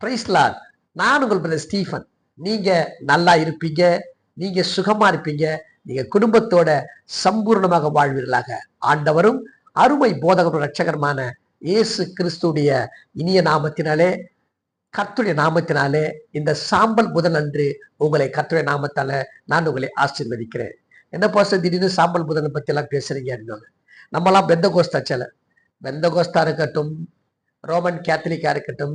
பிரைஸ்லார் நான் உங்கள் brother Stephen நீங்கள் நல்லா இருப்பீங்க. நீங்கள் சுகமாக இருப்பீங்க. நீங்கள் குடும்பத்தோட சம்பூர்ணமாக வாழ்வீர்களாக. ஆண்டவரும் அருமை போதகரும் ரட்சகருமான இயேசு கிறிஸ்துடைய இனிய நாமத்தினாலே கர்த்துடைய நாமத்தினாலே இந்த சாம்பல் புதன் அன்று உங்களை கர்த்துடைய நாமத்தால நான் உங்களை ஆசீர்வதிக்கிறேன். என்ன பாச திடீர்னு சாம்பல் புதனை பத்தி எல்லாம் பேசுறீங்க அப்படின்னாங்க நம்மலாம் பெந்த கோஸ்தா சில பெந்த கோஸ்தா இருக்கட்டும் ரோமன் கேத்தலிக்கா இருக்கட்டும்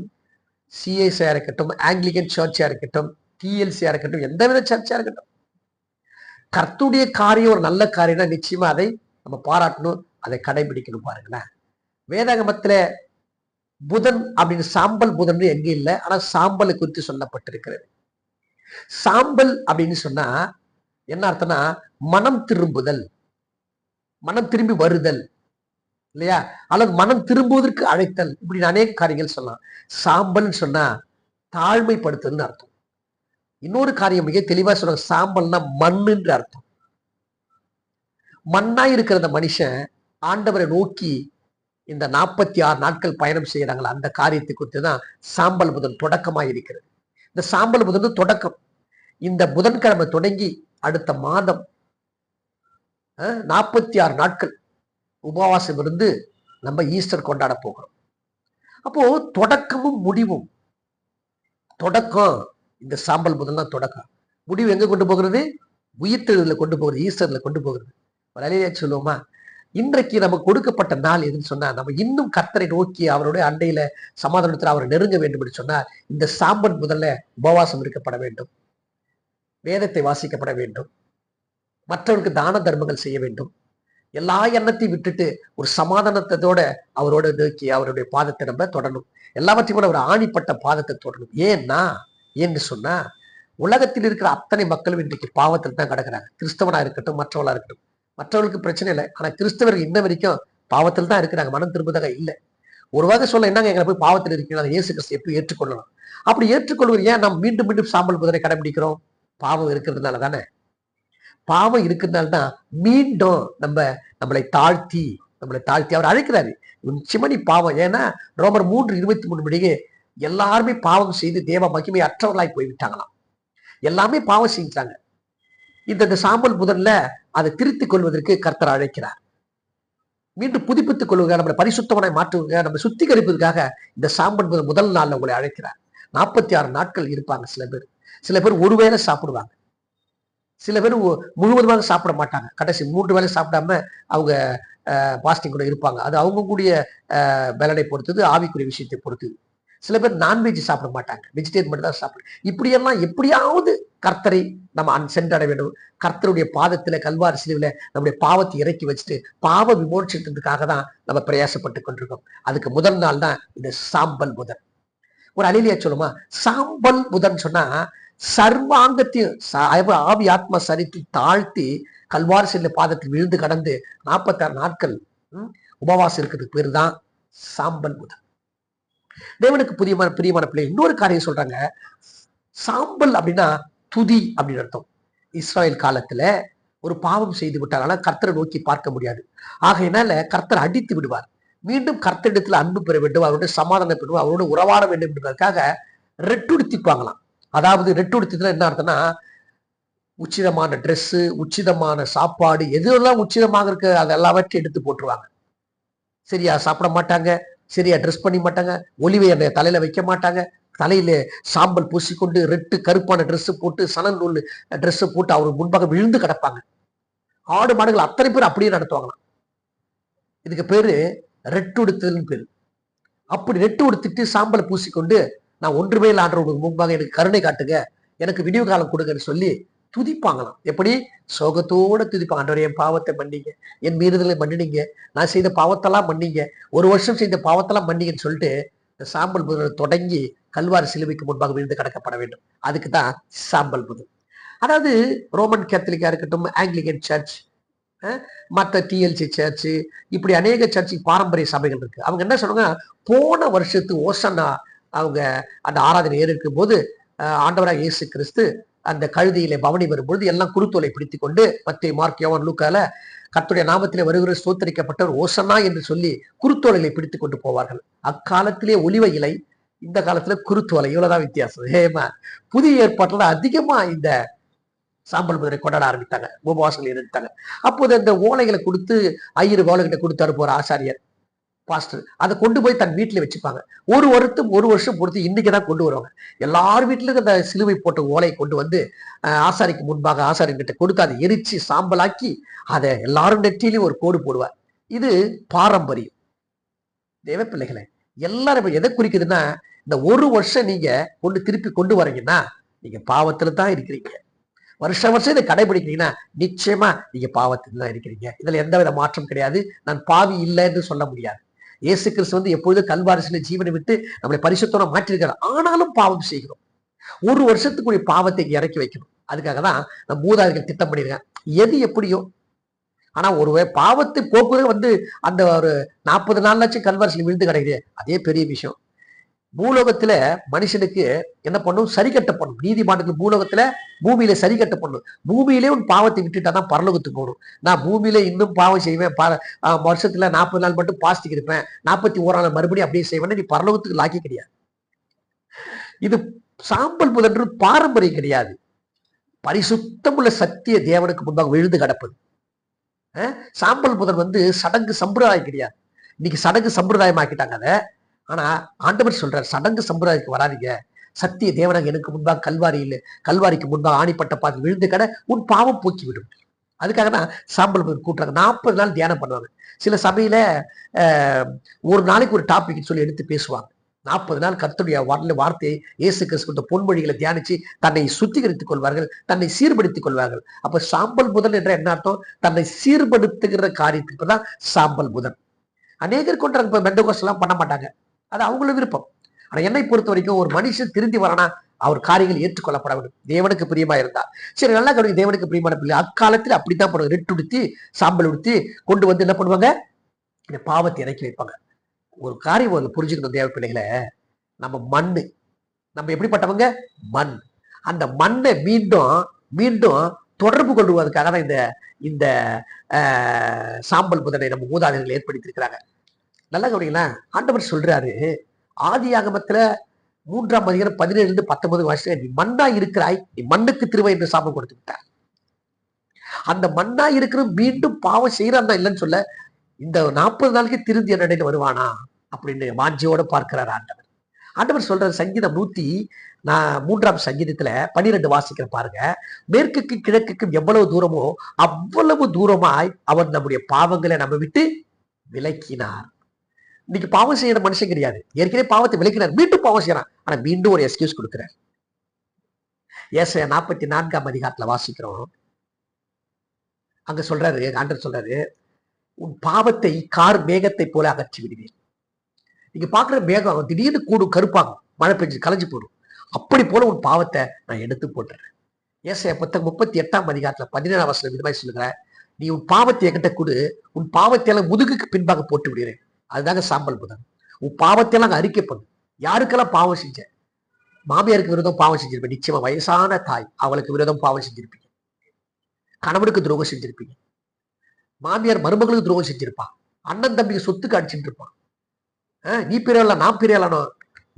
சிஎஸ்ஐயா இருக்கட்டும் ஆங்கிலிகன் சர்ச்சாக இருக்கட்டும் டிஎல்சியாக இருக்கட்டும் எந்த வித சர்ச்சாக இருக்கட்டும். கர்த்துடைய காரியம் ஒரு நல்ல காரியம்னா நிச்சயமா அதை நம்ம பாராட்டணும் அதை கடைபிடிக்கணும் பாருங்களேன். வேதாகமத்துல புதன் அப்படின்னு சாம்பல் புதன் எங்கே இல்லை ஆனா சாம்பலை குறித்து சொல்லப்பட்டிருக்கிறது. சாம்பல் அப்படின்னு சொன்னா என்ன அர்த்தம்னா மனம் திரும்புதல் மனம் திரும்பி வருதல். இல்லையா? அல்லது மனம் திரும்புவதற்கு அழைத்தல். இப்படி அநேக காரியங்கள் சொல்லலாம். சாம்பல்னு சொன்னா தாழ்மைப்படுத்துன்னு அர்த்தம். இன்னொரு காரியம் மிக தெளிவா சொல்றாங்க. சாம்பல்னா மண்ணுன்ற அர்த்தம். மண்ணா இருக்கிற அந்த மனுஷன் ஆண்டவரை நோக்கி இந்த நாற்பத்தி ஆறு நாட்கள் பயணம் செய்யறாங்களா அந்த காரியத்தை குறித்து தான் சாம்பல் புதன் தொடக்கமா இருக்கிறது. இந்த சாம்பல் புதன் தொடக்கம். இந்த புதன்கிழமை தொடங்கி அடுத்த மாதம் நாற்பத்தி ஆறு நாட்கள் உபவாசம் இருந்து நம்ம ஈஸ்டர் கொண்டாட போகிறோம். அப்போ தொடக்கமும் முடிவும். தொடக்கம் இந்த சாம்பல் புதன் தான் தொடக்கம். முடிவு எங்க கொண்டு போகிறது? உயிர்த்தெழுதல கொண்டு போகிறது ஈஸ்டர்ல கொண்டு போகிறது. ஒரு சொல்லுவோமா? இன்றைக்கு நமக்கு கொடுக்கப்பட்ட நாள் எதுன்னு சொன்னா நம்ம இன்னும் கர்த்தரை நோக்கி அவருடைய அண்டையில சமாதானத்தில் அவரை நெருங்க வேண்டும் என்று சொன்னா இந்த சாம்பல் முதல்ல உபவாசம் இருக்கப்பட வேண்டும். வேதத்தை வாசிக்கப்பட வேண்டும். மற்றவருக்கு தான தர்மங்கள் செய்ய வேண்டும். எல்லா எண்ணத்தையும் விட்டுட்டு ஒரு சமாதானத்தோட அவரோட நோக்கி அவருடைய பாதத்தை நம்ம தொடரணும். எல்லாவற்றையும் கூட ஒரு ஆணிப்பட்ட பாதத்தை தொடரணும். ஏன்னா ஏன்னு சொன்னா உலகத்தில் இருக்கிற அத்தனை மக்களும் இன்றைக்கு பாவத்தில் தான் கிடக்குறாங்க. கிறிஸ்தவனா இருக்கட்டும் மற்றவளா இருக்கட்டும். மற்றவர்களுக்கு பிரச்சனை இல்லை. ஆனா கிறிஸ்தவர்கள் இன்ன வரைக்கும் பாவத்தில் தான் இருக்கிறாங்க. மனம் திரும்புதாக இல்லை. ஒரு வகை சொல்ல என்னங்க எங்களை போய் பாவத்தில் இருக்கீங்க அதை இயேசு கிறிஸ்து எப்படி ஏற்றுக்கொள்ளணும் அப்படி ஏற்றுக்கொள்வது ஏன்? நம்ம மீண்டும் மீண்டும் சாம்பல் புதனை கடைபிடிக்கிறோம். பாவம் இருக்கிறதுனால தானே. பாவம் இருக்கிறதுனால தான் மீண்டும் நம்ம நம்மளை தாழ்த்தி நம்மளை தாழ்த்தி அவர் அழைக்கிறாரு. நிச்சயமா நீ பாவம். ஏன்னா ரோமர் மூன்று இருபத்தி மூணு மணிக்கு எல்லாருமே பாவம் செய்து தேவ மகிமை அற்றவர்களாய் போய்விட்டாங்களாம். எல்லாமே பாவம் செஞ்சாங்க இந்த இந்த சாம்பல் முதல்ல அதை திருத்திக் கொள்வதற்கு கர்த்தர் அழைக்கிறார். மீண்டும் புதுப்பித்துக் கொள்வதற்காக நம்மளை பரிசுத்தவனை மாற்றுவதற்காக நம்ம சுத்திகரிப்பதற்காக இந்த சாம்பல் முதல் முதல் நாள்ல உங்களை அழைக்கிறார். நாற்பத்தி ஆறு நாட்கள் இருப்பாங்க சில பேர். சில பேர் ஒரு வேளை சாப்பிடுவாங்க. சில பேர் முழுவதுமாக சாப்பிட மாட்டாங்க. கடைசி மூன்று வேளை சாப்பிடாம அவங்க பாஸ்டிங் கூட இருப்பாங்க. அது அவங்க கூடிய பலனை பொறுத்தது ஆவிக்குரிய விஷயத்தை பொறுத்தது. சில பேர் நான்வெஜ் சாப்பிட மாட்டாங்க. வெஜிடேரியன் மட்டும் தான் சாப்பிடும் இப்படியெல்லாம் எப்படியாவது கர்த்தரை நம்ம அன் சென்றட வேண்டும். கர்த்தருடைய பாதத்துல கல்வாரி சிலுவில் நம்முடைய பாவத்தை இறக்கி வச்சுட்டு பாவ விமோச்சனத்துக்காக தான் நம்ம பிரயாசப்பட்டு கொண்டிருக்கோம். அதுக்கு முதல் நாள் தான் இந்த சாம்பல் புதன். ஒரு அலிலியா சொல்லுமா சாம்பல் புதன் சொன்னா சர்வாங்கத்தையும் ஆவி ஆத்மா சரித்து தாழ்த்தி கல்வார் செல்ல பாதத்தில் விழுந்து கடந்து நாற்பத்தாறு நாட்கள் உபவாசம் இருக்கிறதுக்கு பேர் தான் சாம்பல் புதன் தேவனுக்கு புதியமான பிரியமான பிள்ளை. இன்னொரு காரியம் சொல்றாங்க. சாம்பல் அப்படின்னா துதி அப்படின்னு அர்த்தம். இஸ்ராயல் காலத்துல ஒரு பாவம் செய்து விட்டாங்க கர்த்தரை நோக்கி பார்க்க முடியாது. ஆகையினால கர்த்தர் அடித்து விடுவார். மீண்டும் கர்த்தரிடத்துல அன்பு பெற வேண்டும். அவருடைய சமாதானம் பெறுவோம் அவரோட உறவாட வேண்டும் என்பதற்காக ரெட்டுடுத்திப்பாங்களாம். அதாவது ரெட்டுடுத்ததுல என்ன அர்த்தம்னா உச்சிதமான ட்ரெஸ்ஸு உச்சிதமான சாப்பாடு எதுவெல்லாம் உச்சிதமாக இருக்கு அது எல்லாவற்றையும் எடுத்து போட்டுருவாங்க. சரியா சாப்பிட மாட்டாங்க சரியா ட்ரெஸ் பண்ணி மாட்டாங்க ஒலிவை எண்ணெய் தலையில வைக்க மாட்டாங்க தலையில சாம்பல் பூசிக்கொண்டு ரெட்டு கருப்பான ட்ரெஸ் போட்டு சணல் நூல் ட்ரெஸ் போட்டு அவர் முன்பாக விழுந்து கிடப்பாங்க. ஆடு மாடுகள் அத்தனை பேர் அப்படியே நடத்துவாங்களாம். இதுக்கு பேரு ரெட்டு உடுத்துதல்னு பேரு. அப்படி ரெட்டு உடுத்திட்டு சாம்பலை பூசிக்கொண்டு நான் ஒன்றுமே ஆடுறவங்களுக்கு முன்பாக எனக்கு கருணை காட்டுங்க. எனக்கு விடிவு காலம் கொடுங்கன்னு சொல்லி துதிப்பாங்களாம். எப்படி? சோகத்தோட துதிப்பாங்க. ஆண்டவர் என் பாவத்தை மன்னிங்க. என் மீறுதலை மன்னினீங்க நான் செய்த பாவத்தெல்லாம் மன்னிங்க. ஒரு வருஷம் செய்த பாவத்தெல்லாம் மன்னிங்கன்னு சொல்லிட்டு இந்த சாம்பல் புதனை தொடங்கி கல்வாரி சிலுவைக்கு முன்பாக விழுந்து கடக்கப்பட வேண்டும். அதுக்கு தான் சாம்பல் புதன் அதாவது ரோமன் கேத்தலிக்கா இருக்கட்டும் ஆங்கிலிகன் சர்ச் மற்ற டிஎல்சி சர்ச்சு இப்படி அநேக சர்ச்சு பாரம்பரிய சபைகள் இருக்கு. அவங்க என்ன சொல்றாங்க? போன வருஷத்து ஓசனா அவங்க அந்த ஆராதனை ஏறிருக்கும் போது ஆண்டவராக இயேசு கிறிஸ்து அந்த கழுதியிலே பவனி வரும்பொழுது எல்லாம் குருத்தோலை பிடித்து கொண்டு மத்திய மார்க் யோவன் லூக்கால கத்துடைய நாமத்திலே வருகிற சோத்தரிக்கப்பட்டவர் ஓசனா என்று சொல்லி குருத்தோலைகளை பிடித்து கொண்டு போவார்கள். அக்காலத்திலே ஒலிவ இலை இந்த காலத்துல குருத்தோலை. இவ்வளவுதான் வித்தியாசம். ஏமா புதிய ஏற்பாட்டுல அதிகமா இந்த சாம்பல் முதலை கொண்டாட ஆரம்பித்தாங்க. உபவாசங்கள் இருந்தாங்க அப்போது அந்த ஓலைகளை கொடுத்து ஐயரு ஓலைகிட்ட கொடுத்து அனுப்புவார் ஆசாரியர். பாஸ்டர் அதை கொண்டு போய் தன் வீட்டில் வச்சுப்பாங்க. ஒரு வருத்தம் ஒரு வருஷம் பொறுத்து இன்னைக்கு தான் கொண்டு வருவாங்க. எல்லார் வீட்டிலும் அந்த சிலுவை போட்ட ஓலையை கொண்டு வந்து ஆசாரிக்கு முன்பாக ஆசாரிங்கிட்ட கொடுத்து அதை எரிச்சு சாம்பலாக்கி அதை எல்லாரும் நெற்றிலையும் ஒரு கோடு போடுவார். இது பாரம்பரியம். தேவ பிள்ளைகளே எல்லாரும் எதை குறிக்குதுன்னா இந்த ஒரு வருஷம் நீங்க கொண்டு திருப்பி கொண்டு வரீங்கன்னா நீங்க பாவத்துல தான் இருக்கிறீங்க. வருஷ வருஷம் இதை கடைபிடிக்கிறீங்கன்னா நிச்சயமா நீங்க பாவத்தில் தான் இருக்கிறீங்க. இதுல எந்த வித மாற்றம் கிடையாது. நான் பாவி இல்லைன்னு சொல்ல முடியாது. இயேசு கிறிஸ்து வந்து எப்பொழுதும் கல்வாரிசில ஜீவனை விட்டு நம்மளை பரிசுத்தோட மாற்றிருக்காரு ஆனாலும் பாவம் செய்கிறோம். ஒரு வருஷத்துக்குரிய பாவத்தை இறக்கி வைக்கணும். அதுக்காக தான் நம்ம மூதாதிகள் திட்டம் பண்ணியிருக்கேன் எது எப்படியோ. ஆனா ஒரு பாவத்தை போக்குவரத்து வந்து அந்த ஒரு நாற்பது நாள் லட்சம் கல்வாரிசில் விழுந்து கிடைக்குது. அதே பெரிய விஷயம். பூலோகத்துல மனுஷனுக்கு என்ன பண்ணும்? சரி கட்ட பண்ணும் நீதிமானுக்கு பூலோகத்துல பூமியில சரி கட்ட பண்ணும் பூமியிலே உன் பாவத்தை விட்டுட்டா தான் பரலோகத்துக்கு போகணும் நான் பூமியில இன்னும் பாவம் செய்வேன். வருஷத்துல நாற்பது நாள் மட்டும் பாஸ்டிக் இருப்பேன். நாற்பத்தி ஓரா நாள் மறுபடியும் அப்படியே செய்வேன்னு நீ பரலோகத்துக்கு லாக்கி கிடையாது. இது சாம்பல் முதன்று பாரம்பரியம் கிடையாது. பரிசுத்தமுள்ள சத்திய தேவனுக்கு முன்பாக விழுந்து கிடப்பது. சாம்பல் புதன் வந்து சடங்கு சம்பிரதாயம் கிடையாது. இன்னைக்கு சடங்கு சம்பிரதாயம் ஆக்கிட்டாங்க அதை. ஆனா ஆண்டவர் சொல்றார் சடங்கு சம்பிரதாயத்துக்கு வராதீங்க. சத்திய தேவனாக எனக்கு முன்பாக கல்வாரி இல்லை கல்வாரிக்கு முன்பாக ஆணிப்பட்ட பாதி விழுந்து கடை உன் பாவம் போக்கிவிடும். அதுக்காக தான் சாம்பல் புதன் கூட்டுறாங்க. நாற்பது நாள் தியானம் பண்ணுவாங்க. சில சபையில ஒரு நாளைக்கு ஒரு டாபிக் சொல்லி எடுத்து பேசுவாங்க. நாற்பது நாள் கர்த்தருடைய வரல வார்த்தையை இயேசு கிறிஸ்து பொன்மொழிகளை தியானிச்சு தன்னை சுத்திகரித்துக் கொள்வார்கள் தன்னை சீர்படுத்திக் கொள்வார்கள். அப்ப சாம்பல் புதன் என்ற என்ன அர்த்தம்? தன்னை சீர்படுத்துகிற காரியத்துக்கு தான் சாம்பல் புதன் அநேகர் கொண்டாங்க மெண்டகோஸ் எல்லாம் பண்ண மாட்டாங்க. அது அவங்கள விருப்பம். ஆனா என்னை பொறுத்த வரைக்கும் ஒரு மனுஷன் திருந்தி வரனா அவர் காரியங்கள் ஏற்றுக்கொள்ளப்பட வேண்டும். தேவனுக்கு பிரியமா இருந்தார் சரி நல்லா கவனிங்க. தேவனுக்கு பிரியமான பிள்ளை. அக்காலத்தில் அப்படித்தான் பண்ணுவாங்க. ரெட்டு உடுத்தி சாம்பல் உடுத்தி கொண்டு வந்து என்ன பண்ணுவாங்க? இந்த பாவத்தை இறக்கி வைப்பாங்க. ஒரு காரியம் ஒரு புரிஞ்சுக்கணும் தேவ பிள்ளைகளை. நம்ம மண் நம்ம எப்படிப்பட்டவங்க? மண். அந்த மண்ணை மீண்டும் மீண்டும் தொடர்பு கொள்வதற்காக தான் இந்த இந்த சாம்பல் புதனை நம்ம மூதாதையர்கள் ஏற்படுத்தியிருக்கிறாங்க. நல்லா கவனிங்களேன் ஆண்டவர் சொல்றாரு ஆதி ஆகமத்துல மூன்றாம் அதிகாரம் பதினேழுல இருந்து பத்தொன்பது வருஷம் நீ மண்ணா இருக்கிறாய் நீ மண்ணுக்கு திருவை என்று சாபம் கொடுத்து விட்டார். அந்த மண்ணா இருக்கிற மீண்டும் பாவம் செய்யறான் இல்லைன்னு சொல்ல இந்த நாற்பது நாளைக்கு திருந்தி நடையில வருவானா? அப்படின்னு வாஞ்சியோட பார்க்கிறார் ஆண்டவர். ஆண்டவர் சொல்ற சங்கீதம் நூத்தி நான் மூன்றாம் சங்கீதத்துல பனிரெண்டு வாசிக்கிற பாருங்க. மேற்குக்கு கிழக்குக்கும் எவ்வளவு தூரமோ அவ்வளவு தூரமாய் அவர் நம்முடைய பாவங்களை நம்ம விட்டு விலக்கினார். இன்னைக்கு பாவம் செய்யற மனுஷன் கிடையாது. ஏற்கனவே பாவத்தை விளக்கினார். மீண்டும் பாவம் செய்யறான். ஆனா மீண்டும் ஒரு எக்ஸ்கியூஸ் கொடுக்கிறார். ஏச நாற்பத்தி நான்காம் அதிகாரத்துல வாசிக்கிறோம். அங்க சொல்றாரு ஆண்டர் சொல்றாரு உன் பாவத்தை கார் மேகத்தை போல அகற்றி விடுவேன். நீங்க பாக்குற மேகம் திடீர்னு கூடும் கருப்பாகும். மழை பெஞ்சு கலைஞ்சு போடும் அப்படி போல உன் பாவத்தை நான் எடுத்து போட்டுறேன். ஏசைய புத்தகம் முப்பத்தி எட்டாம் அதிகாரத்துல பதினேழாம் வருஷம் விதமாய் சொல்லுகிறேன் நீ உன் பாவத்தை என்கிட்ட கொடு. உன் பாவத்தை எல்லாம் முதுகுக்கு பின்பாக போட்டு விடுகிறேன். அதுதாங்க சாம்பல் புதன். உன் பாவத்தை எல்லாம் அறிக்கை பண்ணு. யாருக்கெல்லாம் பாவம் செஞ்ச? மாமியாருக்கு விரோதம் பாவம் செஞ்சிருப்பேன் நிச்சயமா வயசான தாய் அவளுக்கு விரோதம் பாவம் செஞ்சிருப்பீங்க. கணவனுக்கு துரோகம் செஞ்சிருப்பீங்க. மாமியார் மருமகளுக்கு துரோகம் செஞ்சிருப்பான் அண்ணன் தம்பிக்கு சொத்துக்கு அடிச்சுட்டு இருப்பான் ஆஹ் நீ பிரியல நான் பிரியலானோ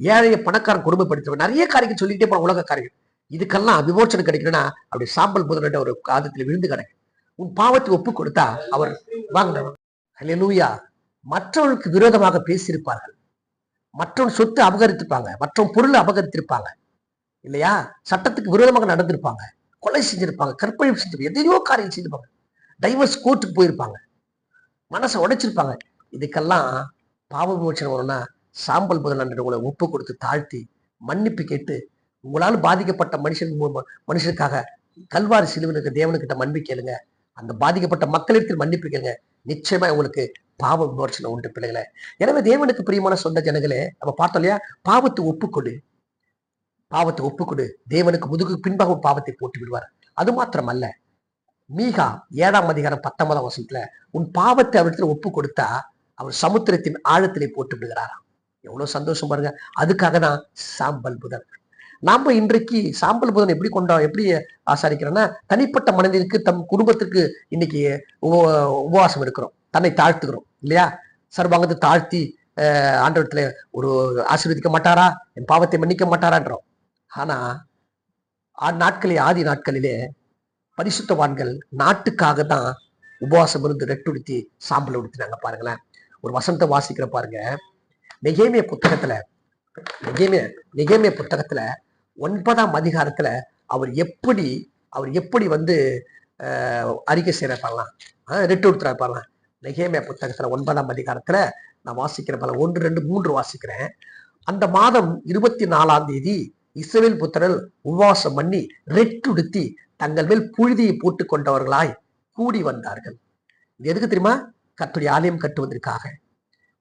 ஏழைய பணக்காரன் கொடுமைப்படுத்துவேன் நிறைய காரியம் சொல்லிட்டே போன உலக காரியம் இதுக்கெல்லாம் விமோச்சனம் கிடைக்கணும்னா அப்படி சாம்பல் புதனோட ஒரு காதத்தில் விழுந்து கிடைக்கும் உன் பாவத்தை ஒப்பு கொடுத்தா அவர் வாங்கினவன் அல்லேலூயா மற்றவர்களுக்கு விரோதமாக பேசியிருப்பார்கள். மற்றவன் சொத்து அபகரித்திருப்பாங்க மற்றவன் பொருளை அபகரித்திருப்பாங்க. இல்லையா? சட்டத்துக்கு விரோதமாக நடந்திருப்பாங்க. கொலை செஞ்சிருப்பாங்க. கற்பழிப்பு செஞ்சிருப்பாங்க. எதையோ காரியம் செஞ்சிருப்பாங்க. டைவர்ஸ் கோர்ட்டுக்கு போயிருப்பாங்க. மனசை உடைச்சிருப்பாங்க. இதுக்கெல்லாம் பாவ விமோச்சனம் வரும்னா சாம்பல் புதன் உங்களை ஒப்பு கொடுத்து தாழ்த்தி மன்னிப்பு கேட்டு உங்களால் பாதிக்கப்பட்ட மனுஷன் மனுஷனுக்காக கல்வாரி சிலுவனுக்கு தேவனுக்கிட்ட மன்னிப்பு கேளுங்க. அந்த பாதிக்கப்பட்ட மக்களிடத்தில் மன்னிப்பு கேளுங்க. நிச்சயமா உங்களுக்கு பாவ விமோசனம் உண்டு பிள்ளைகளை. எனவே தேவனுக்கு பிரியமான சொந்த ஜனங்களே நம்ம பார்த்தோம் இல்லையா? பாவத்தை ஒப்புக்கொடு. பாவத்தை ஒப்புக்கொடு. தேவனுக்கு முதுகு பின்பாக பாவத்தை போட்டு விடுவார். அது மாத்திரமல்ல. மீகா ஏழாம் அதிகாரம் பத்தொன்பதாம் வசத்துல உன் பாவத்தை அவரிடத்துல ஒப்பு கொடுத்தா அவர் சமுத்திரத்தின் ஆழத்திலே போட்டு விடுகிறாராம். எவ்வளவு சந்தோஷம் பாருங்க. அதுக்காக தான் சாம்பல் புதன் நாம் இன்றைக்கு சாம்பல் புதன் எப்படி கொண்டா எப்படி ஆசாரிக்கிறோன்னா தனிப்பட்ட மனிதனுக்கு தம் குடும்பத்திற்கு இன்னைக்கு உபவாசம் இருக்கிறோம். தன்னை தாழ்த்துக்கிறோம் இல்லையா? சர்வாங்கத்தை தாழ்த்தி ஆண்டவரத்தில் ஒரு ஆசீர்வதிக்க மாட்டாரா? என் பாவத்தை மன்னிக்க மாட்டாரான்றோம். ஆனால் ஆ- ஆதி நாட்களிலே பரிசுத்தவான்கள் நாட்டுக்காக தான் உபவாசம் இருந்து ரெட்டுடுத்தி சாம்பல் உடுத்தினாங்க பாருங்களேன். ஒரு வசந்த வாசிக்கிற பாருங்க. நெகேமிய புத்தகத்துல நெகேமிய நெகேமிய புத்தகத்துல ஒன்பதாம் அதிகாரத்துல அவர் எப்படி அவர் எப்படி வந்து அறிக்கை செய்யற பாருலாம் ரெட்டு உடுத்துற பாருலாம் நெகேமிய புத்தகத்துல ஒன்பதாம் அதிகாரத்துல நான் வாசிக்கிற பல ஒன்று ரெண்டு மூன்று வாசிக்கிறேன். அந்த மாதம் இருபத்தி நாலாம் தேதி இஸ்ரேல் புத்திரர் உபவாசம் பண்ணி ரெட்டுடுத்தி தங்கள் மேல் புழுதியை போட்டு கொண்டவர்களாய் கூடி வந்தார்கள். இது எதுக்கு தெரியுமா? கத்துடைய ஆலயம் கட்டுவதற்காக.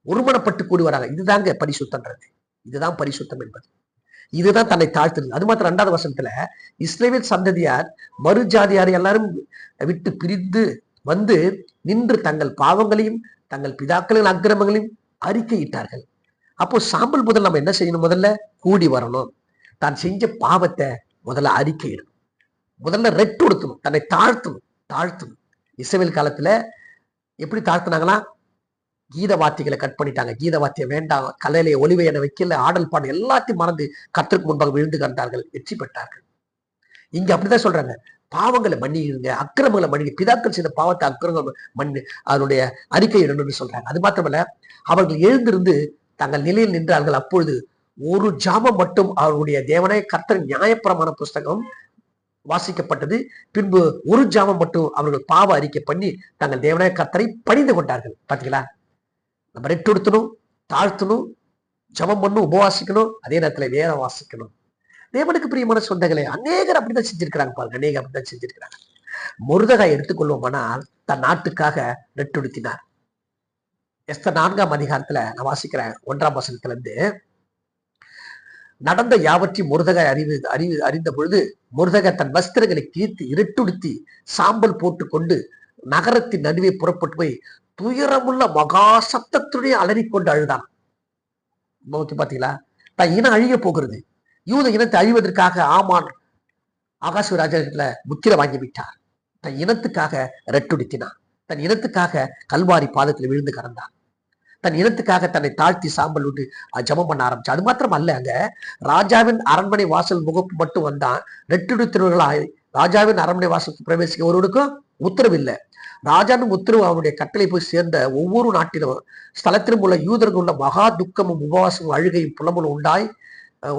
ஒருமனப்பட்டு கூடி வராங்க. இதுதாங்க பரிசுத்தன்றது. இதுதான் பரிசுத்தம் என்பது. இதுதான் தன்னை தாழ்த்துறது. அது மாத்திரம் ரெண்டாவது வசனத்துல இஸ்ரேல் சந்ததியார் மறு ஜாதியார் எல்லாரும் விட்டு பிரிந்து வந்து நின்று தங்கள் பாவங்களையும் தங்கள் பிதாக்களின் அக்கிரமங்களையும் அறிக்கையிட்டார்கள். அப்போ சாம்பல் முதல் நம்ம என்ன செய்யணும்? முதல்ல கூடி வரணும். தான் செஞ்ச பாவத்தை முதல்ல அறிக்கையிடணும். முதல்ல ரெட்டு கொடுத்தணும் தன்னை தாழ்த்தணும். தாழ்த்தணும். இஸ்ரவேல் காலத்துல எப்படி தாழ்த்தினாங்களா? கீத வாத்தியங்களை கட் பண்ணிட்டாங்க. கீத வாத்தியம் வேண்டாம் கலையிலே ஒளிவை என வைக்கல ஆடல் பாடல் எல்லாத்தையும் மறந்து கத்திற்கு முன்பாக விழுந்து கண்டார்கள் வெற்றி பெற்றார்கள். இங்க அப்படிதான் சொல்றாங்க. பாவங்களை மன்னிடுங்க அக்கிரமங்களை மன்னிங்க பிதாக்கள் செய்த பாவத்தை அக்கிரமங்கள் மன்னி அதனுடைய அறிக்கை இடணும்னு சொல்றாங்க. அது மாத்திரமல்ல அவர்கள் எழுந்திருந்து தங்கள் நிலையில் நின்றார்கள். அப்பொழுது ஒரு ஜாமம் மட்டும் அவருடைய தேவனே கர்த்தர் நியாயப்பிரமான புஸ்தகம் வாசிக்கப்பட்டது. பின்பு ஒரு ஜாமம் மட்டும் அவர்கள் பாவ அறிக்கை பண்ணி தங்கள் தேவனாய கர்த்தரை பணிந்து கொண்டார்கள். பாத்தீங்களா? நம்ம ரெட்டுடுத்தணும் தாழ்த்தணும் ஜபம் பண்ணும் உபவாசிக்கணும் அதே நேரத்தில் வேதம் வாசிக்கணும். தேவனுக்கு பிரியமான சொந்தங்களே அநேகர் அப்படிதான் செஞ்சிருக்கிறாங்க பாருங்க. அநேகர் அப்படிதான் செஞ்சிருக்கிறாங்க. முருதகாய் எடுத்துக்கொள்வோமானால் தன் நாட்டுக்காக நெட்டுடுத்தினார் எஸ்த நான்காம் அதிகாரத்துல நான் வாசிக்கிறேன் ஒன்றாம் வசனத்துல இருந்து நடந்த யாவற்றையும் முருதகாய் அறிவு அறிவு அறிந்த பொழுது முருதக தன் வஸ்திரங்களை கிழித்து இருட்டுடுத்தி சாம்பல் போட்டுக்கொண்டு நகரத்தின் நடுவே புறப்பட்டு போய் துயரமுள்ள மகா சத்தத்துடைய அலறிக்கொண்டு அழுதான். பாத்தீங்களா தான் இனம் அழிய போகிறது. யூத இனத்தை அழிவதற்காக ஆமான் ஆகாஷ் முத்திரை வாங்கி விட்டார். தன் இனத்துக்காக ரெட்டுடுத்தினான். தன் இனத்துக்காக கல்வாரி பாதத்தில் விழுந்து கடந்தான். தன் இனத்துக்காக தன்னை தாழ்த்தி சாம்பல் விட்டு ஜமம் பண்ண ஆரம்பிச்சு அது மாத்திரம் அல்ல அங்க ராஜாவின் அரண்மனை வாசல் முகப்பு மட்டும் வந்தான். ரெட்டுடுத்தினவர்களாய் ராஜாவின் அரண்மனை வாசலுக்கு பிரவேசிக்க ஒருவருக்கும் உத்தரவில்லை. ராஜாவின் உத்தரவு அவனுடைய கட்டளை போய் சேர்ந்த ஒவ்வொரு நாட்டிலும் ஸ்தலத்திலும் உள்ள யூதர்கள் உள்ள மகா துக்கமும் உபவாசமும் அழுகையும் புலமும் உண்டாய்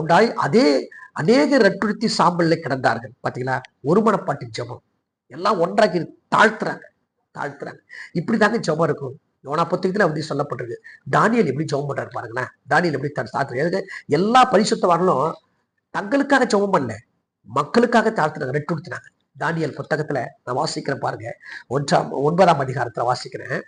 உண்டாய். அதே அநேக ரெட்டுடுத்தி சாம்பல்ல கிடந்தார்கள். பாத்தீங்களா? ஒருமனப்பாட்டின் ஜபம். எல்லாம் ஒன்றாக்கி தாழ்த்துறாங்க. தாழ்த்துறாங்க. இப்படிதாங்க ஜபம் இருக்கும். யோனா புத்தகத்தில் அப்படி சொல்லப்பட்டிருக்கு. தானியல் எப்படி ஜபம் பண்றாரு பாருங்களேன். தானியல் எப்படி தன் தாழ்த்து எல்லா பரிசுத்தவான்களும் தங்களுக்காக ஜெபம் பண்ணல. மக்களுக்காக தாழ்த்துனாங்க ரெட்டுடுத்தினாங்க தானியல் புத்தகத்துல நான் வாசிக்கிறேன் பாருங்க. ஒன்றாம் ஒன்பதாம் அதிகாரத்துல வாசிக்கிறேன்.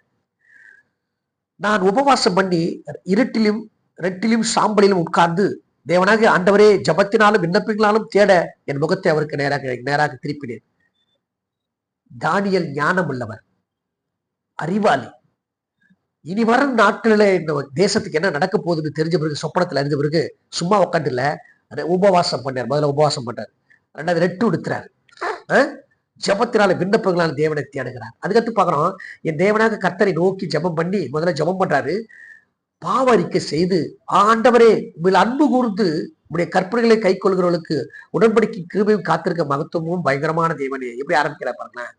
நான் உபவாசம் பண்ணி இருட்டிலும் ரெட்டிலும் சாம்பலிலும் உட்கார்ந்து தேவனாக ஆண்டவரே ஜபத்தினாலும் விண்ணப்பங்களாலும் தேட என் முகத்தை அவருக்கு நேராக நேராக திருப்பினேன். தானியல் ஞானம் உள்ளவர் அறிவாளி. இனி வரும் நாட்களில் இந்த தேசத்துக்கு என்ன நடக்க போகுதுன்னு தெரிஞ்ச பிறகு சொப்பனத்தில் அறிஞ்ச பிறகு சும்மா உட்காந்துல உபவாசம் பண்ணார். முதல்ல உபவாசம் பண்ணார். ரெண்டாவது ரெட்டு உடுத்துறாரு. ஜெபத்தினால விண்ணப்பங்களால் தேவனை தேடுகிறார். அதுக்கடுத்து பார்க்குறோம் என் தேவனாக கத்தரை நோக்கி ஜெபம் பண்ணி முதல்ல ஜெபம் பண்றாரு. பாவ அறிக்கை செய்து ஆண்டவரே உங்கள் அன்பு கூர்ந்து உடைய கற்பனைகளை கை கொள்கிறவர்களுக்கு உடன்படிக்கை கிருபையும் காத்திருக்க மகத்துவமும் பயங்கரமான தேவனே. எப்படி ஆரம்பிக்கிறார் பாருங்களேன்.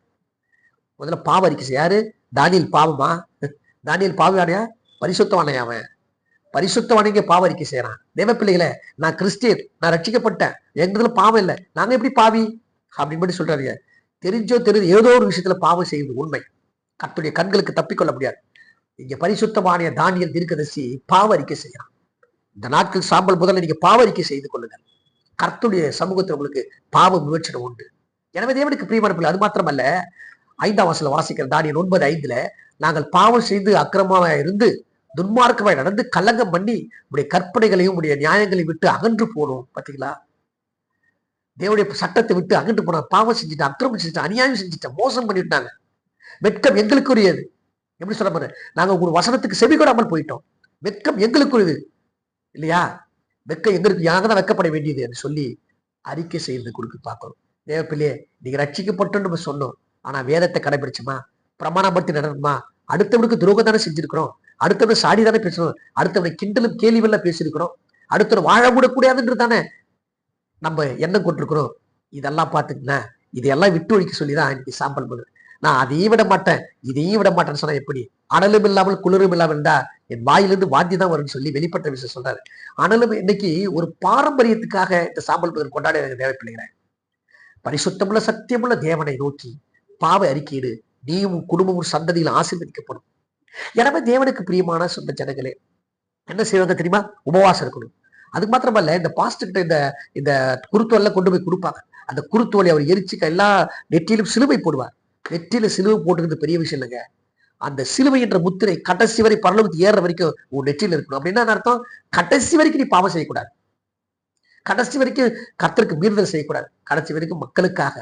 முதல்ல பாவரிக்கை செய்ய யாரு? தானியல் பாவமா? தானியல் பாவியானையா பரிசுத்தவானையா அவன். பரிசுத்தவானிங்க பாவரிக்கை செய்யறான். தேவ பிள்ளைகளை நான் கிறிஸ்டியன் நான் ரட்சிக்கப்பட்டேன். எங்கிறதுல பாவம் இல்லை. நாங்க எப்படி பாவி? அப்படின்னு மட்டும் சொல்றாரு தெரிஞ்சோ தெரிஞ்சு ஏதோ ஒரு விஷயத்துல பாவம் செய்வது உண்மை. கத்துடைய கண்களுக்கு தப்பிக்கொள்ள முடியாது. இங்க பரிசுத்தமான தானியல் தீர்க்கதரிசி பாவ அறிக்கை செய்யறான் இந்த நாட்கள் சாம்பல் முதல்ல நீங்க பாவ அறிக்கை செய்து கொள்ளுங்கள். கர்த்துடைய சமூகத்தில் உங்களுக்கு பாவ விமர்சனம் உண்டு. எனவே தேவனுக்கு பிரியமான பிள்ளை அது மாத்திரமல்ல ஐந்தாம் வாசல வாசிக்கிற தானியல் ஒன்பது ஐந்துல நாங்கள் பாவம் செய்து அக்கிரமாக இருந்து துன்மார்க்கமாய் நடந்து கலங்கம் பண்ணி உடைய கற்பனைகளையும் உடைய நியாயங்களையும் விட்டு அகன்று போனோம். பாத்தீங்களா? தேவனுடைய சட்டத்தை விட்டு அகண்டு போன பாவம் செஞ்சுட்டு அக்கிரமம் செஞ்சுட்டு அநியாயம் செஞ்சுட்டு மோசம் பண்ணிட்டாங்க. வெட்கம் எங்களுக்குரியது. எப்படி சொல்ல போறேன்? நாங்க உங்க வசனத்துக்கு செவி கொடாமல் போயிட்டோம். வெட்கம் எங்களுக்குரியது. இல்லையா? வெட்கம் எங்களுக்கு யாங்க தான் வெக்கப்பட வேண்டியது என்று சொல்லி அறிக்கை செய்யறது கொடுக்க பார்க்கணும் தேவப்பிள்ளையே நீங்க ரட்சிக்கப்பட்டோம்னு நம்ம சொன்னோம். ஆனா வேதத்தை கடைபிடிச்சுமா? பிரமாணம் நடனமா அடுத்தவனுக்கு துரோகம் தானே செஞ்சிருக்கிறோம். அடுத்தவனை சாடி தானே பேசணும். அடுத்தவனை கிண்டலும் கேலிவெல்லாம் பேசியிருக்கிறோம். அடுத்தவன் வாழ கூட கூடாதுன்றது தானே நம்ம என்ன கொண்டிருக்கிறோம்? இதெல்லாம் பார்த்துக்கங்க. இதையெல்லாம் விட்டு ஒழிக்க சொல்லி தான் இன்னைக்கு சாம்பல் பண்ணுது நான் அதையும் விட மாட்டேன் இதையும் விட மாட்டேன்னு சொன்னா எப்படி? அனலும் இல்லாமல் குளிரும் இல்லாமல் இருந்தா என் வாயிலிருந்து வாந்தி தான் வரும்னு சொல்லி வெளிப்பட்ட விஷயம் சொல்றாரு. அனலும் இன்னைக்கு ஒரு பாரம்பரியத்துக்காக இந்த சாம்பல் புதன் கொண்டாட எனக்கு தேவைப்படுகிறேன். பரிசுத்தமுள்ள சத்தியமுள்ள தேவனை நோக்கி பாவ அறிக்கையிடு. நீயும் குடும்பமும் சந்ததியில் ஆசீர்வதிக்கப்படும். எனவே தேவனுக்கு பிரியமான சொந்த ஜனங்களே என்ன செய்வாங்க தெரியுமா? உபவாசம் இருக்கணும். அதுக்கு மாத்திரமல்ல இந்த பாஸ்ட்டுக்கிட்ட இந்த இந்த குருத்தோல்ல கொண்டு போய் கொடுப்பாங்க. அந்த குருத்தோலை அவர் எரிச்சு எல்லா நெற்றியிலும் சிலுவை போடுவார். நெற்றியில சிலுவை போட்டுக்கிறது பெரிய விஷயம் இல்லைங்க. அந்த சிலுவை என்ற முத்திரை கடைசி வரை பரலோகத்துக்கு ஏற வரைக்கும் உன் நெற்றியில் இருக்கணும். அப்படின்னா அர்த்தம்? கடைசி வரைக்கும் நீ பாவம் செய்யக்கூடாது. கடைசி வரைக்கும் கர்த்தருக்கு மீறுதல் செய்யக்கூடாது. கடைசி வரைக்கும் மக்களுக்காக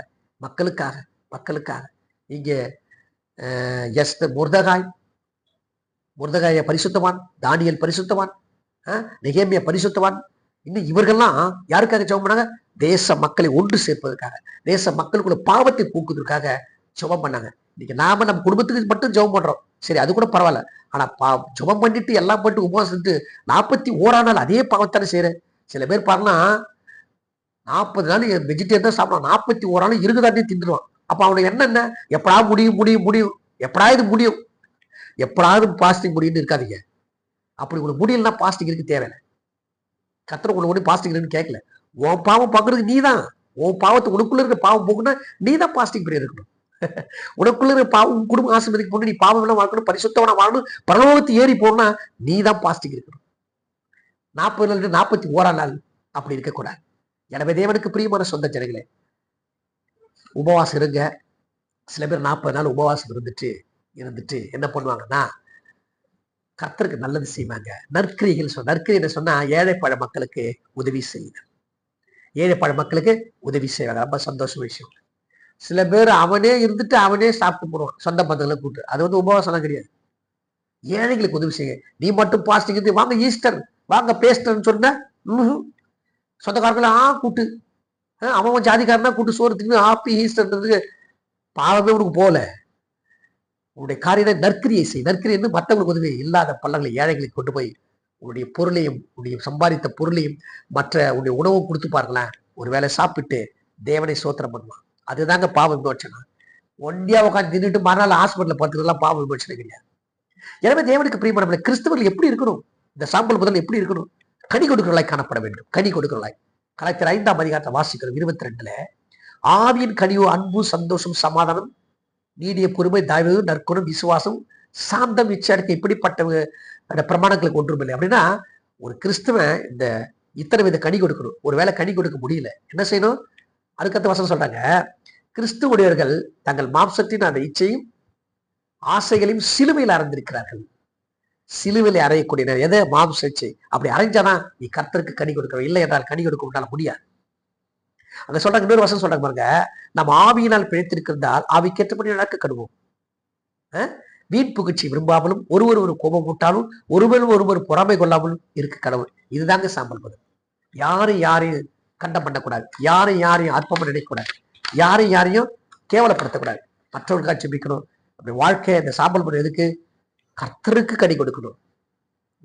மக்களுக்காக மக்களுக்காக. இங்கே எஸ் முர்தகாய் முர்தகாய பரிசுத்தவான் தானியல் பரிசுத்தவான். நெகேமிய பரிசுத்தவான்? இன்னும் இவர்கள்லாம் யாருக்காக ஜெபம் பண்ணாங்க? தேச மக்களை ஒன்று சேர்ப்பதற்காக. தேச மக்களுக்குள்ள பாவத்தை போக்குவதற்காக ஜெபம் பண்ணாங்க. இன்னைக்கு நாம நம்ம குடும்பத்துக்கு மட்டும் ஜெபம் பண்றோம். சரி அது கூட பரவாயில்ல. ஆனா பா ஜெபம் பண்ணிட்டு எல்லாம் பண்ணிட்டு உபவாசிட்டு நாற்பத்தி ஓரா நாள் அதே பாவத்தானே செய்யறேன். சில பேர் பாருன்னா நாற்பது நாள் வெஜிடேரியன் தான் சாப்பிடலாம் நாற்பத்தி ஓரா நாள் இருக்குதாட்டே தின்றுவான் அப்ப அவனுக்கு என்னென்ன எப்படா முடியும் முடியும் முடியும். எப்படா இது முடியும்? எப்படாவது பாசிட்டிவ் முடியும்னு இருக்காதீங்க. அப்படி உங்களுக்கு முடியலன்னா பாஸ்டிங் இருக்கு தேவையில்லை கத்திர உனக்கு ஒன்று பாஸ்டிங் இருக்குன்னு கேட்கல. உன் பாவம் பார்க்கறதுக்கு நீ தான் உன் பாவத்தை உனக்குள்ள இருக்க பாவம் போக்குன்னா நீ தான் பாஸ்டிங் பண்ணி இருக்கணும் உனக்குள்ள இருக்க பாவம் உன் குடும்ப ஆசிர்வதிக்கு போகணும் நீ பாவம் எல்லாம் வாழணும் பரிசுத்தவனா வாழணும் பரலோகத்து ஏறி போகணும்னா நீ தான் பாஸ்டிங் இருக்கணும் நாற்பது நாள் நாற்பத்தி ஓரா நாள் அப்படி இருக்கக்கூடாது எனவே தேவனுக்கு பிரியமான சொந்த ஜனங்களே உபவாசம் இருங்க. சில பேர் நாற்பது நாள் உபவாசம் இருந்துட்டு இருந்துட்டு என்ன பண்ணுவாங்கன்னா கத்தருக்கு நல்லது செய்வாங்க. நற்கிரிகள் சொன்ன நற்கிரியை சொன்னா ஏழைப்பாழ மக்களுக்கு உதவி செய்யுது ஏழைப்பாழ மக்களுக்கு உதவி செய்வாங்க ரொம்ப சந்தோஷ விஷயம். சில பேர் அவனே இருந்துட்டு அவனே சாப்பிட்டு போடுவான். சொந்த பந்தங்களை கூட்டு. அது வந்து உபவாசம்லாம் கிடையாது. ஏழைகளுக்கு உதவி செய்யுங்க நீ மட்டும் பாஸ்டிங் இருந்து வாங்க ஈஸ்டர் வாங்க பேஸ்டர்னு சொன்ன சொந்தக்காரங்களை ஆ கூட்டு. அவன் ஜாதிக்காரனா கூட்டு சோறு தின்னு ஹாப்பி ஈஸ்டர்ன்றதுக்கு பாவமே உனக்கு போகல. உன்னுடைய காரியத்தை நற்கிரியை செய். நற்கிரி என்று மற்றவங்களுக்கு உதவி இல்லாத பள்ளங்களை ஏழைகளுக்கு கொண்டு போய் உன்னுடைய பொருளையும் உன்னுடைய சம்பாதித்த பொருளையும் மற்ற உன்னுடைய உணவு கொடுத்து பாருங்களேன். ஒரு வேளை சாப்பிட்டு தேவனை சோத்திரம் பண்ணுவான் அதுதாங்க பாவ விமோச்சனா ஒண்டியா உட்காந்து நின்றுட்டு மறுநாள் ஹாஸ்பிட்டலில் பார்த்துக்கலாம் பாவ விமோச்சனை கிடையாது. எனவே தேவனுக்கு பிரியமான கிறிஸ்தவர்கள் எப்படி இருக்கணும்? இந்த சாம்பல் முதல் எப்படி இருக்கணும்? கனி கொடுக்கிறவளாய் காணப்பட வேண்டும். கனி கொடுக்கிறவளாய் கலெக்டர் ஐந்தாம் அதிகாரத்தை வாசிக்கிறோம் இருபத்தி ரெண்டுல. ஆவியின் கனிவு அன்பு சந்தோஷம் சமாதானம் நீடிய பொறுமை தயவு நற்குணம் விசுவாசம் சாந்தம் இச்சடக்கு இப்படிப்பட்ட அந்த பிரமாணங்களுக்கு ஒன்றும் இல்லை அப்படின்னா ஒரு கிறிஸ்துவன் இந்த இத்தனை வித கனி கொடுக்கணும். ஒரு வேலை கனி கொடுக்க முடியல. என்ன செய்யணும்? அதுக்கத்த வசனம் சொல்றாங்க கிறிஸ்துவடையவர்கள் தங்கள் மாம்சத்தின் அந்த இச்சையும் ஆசைகளையும் சிலுவையில் அறந்திருக்கிறார்கள். சிலுவையில் அறையக்கூடிய எதை? மாம்ச இச்சை. அப்படி அரைஞ்சாதான் நீ கர்த்தருக்கு கனி கொடுக்கணும் இல்லை என்றால் கனி கொடுக்க முடியாது. அங்க சொல்றாங்க இன்னொரு வசனம் சொல்றாங்க பாருங்க. நம்ம ஆவியினால் பிழைத்திருக்கிறதால் ஆவிக்கேற்றபடி நடக்க கடுவோம். வீண் புகழ்ச்சி விரும்பாமலும் ஒருவர் ஒரு கோபம் விட்டாலும் ஒருவர் ஒருவர் பொறாமை கொள்ளாமலும் இருக்கு கடவுள். இதுதாங்க சாம்பல் பதம். யாரும் யாரையும் கண்டம் பண்ணக்கூடாது. யாரும் யாரையும் அற்பமாக நினைக்கக்கூடாது. யாரும் யாரையும் கேவலப்படுத்தக்கூடாது. மற்றவர்களுக்காக செபிக்கணும் அப்படி வாழ்க்கை இந்த சாம்பல் பதம் எதுக்கு? கர்த்தருக்கு கனி கொடுக்கணும்.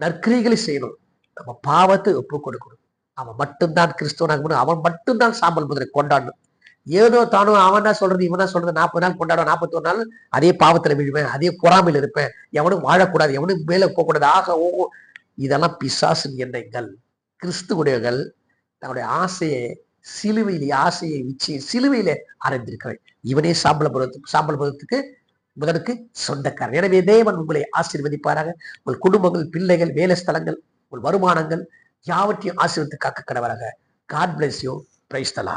நற்கிரிகளை செய்யணும். நம்ம பாவத்தை ஒப்பு கொடுக்கணும் அவன் மட்டும்தான் கிறிஸ்துவனாக அவன் மட்டும்தான் சாம்பல் முதலை கொண்டாடணும். ஏதோ தானும் அவன் தான் சொல்றது இவன் தான் சொல்றது நாற்பது நாள் கொண்டாடும் நாற்பத்தொரு நாள் அதே பாவத்துல விழுவேன் அதே பொறாமையில் இருப்பேன் எவனும் வாழக்கூடாது எவனும் மேலே போகக்கூடாது ஆக ஓ இதெல்லாம் பிசாசின் எண்ணங்கள். கிறிஸ்துவுடையவர்கள் தன்னுடைய ஆசையை சிலுவையிலே ஆசையை நிச்சயம் சிலுவையில அறைந்திருக்கிறேன் இவனே சாம்பல பருவத்துக்கு சாம்பல் பருவத்துக்கு முதலுக்கு சொந்தக்காரன். எனவே தேவன் உங்களை ஆசீர்வதிப்பாராக. உங்கள் குடும்பங்கள் பிள்ளைகள் வேலை ஸ்தலங்கள் உங்கள் வருமானங்கள் யாவற்றையும் ஆசிரியத்து காக்க கடவராக காட் பிளஸ் யூ பிரைஸ் தலா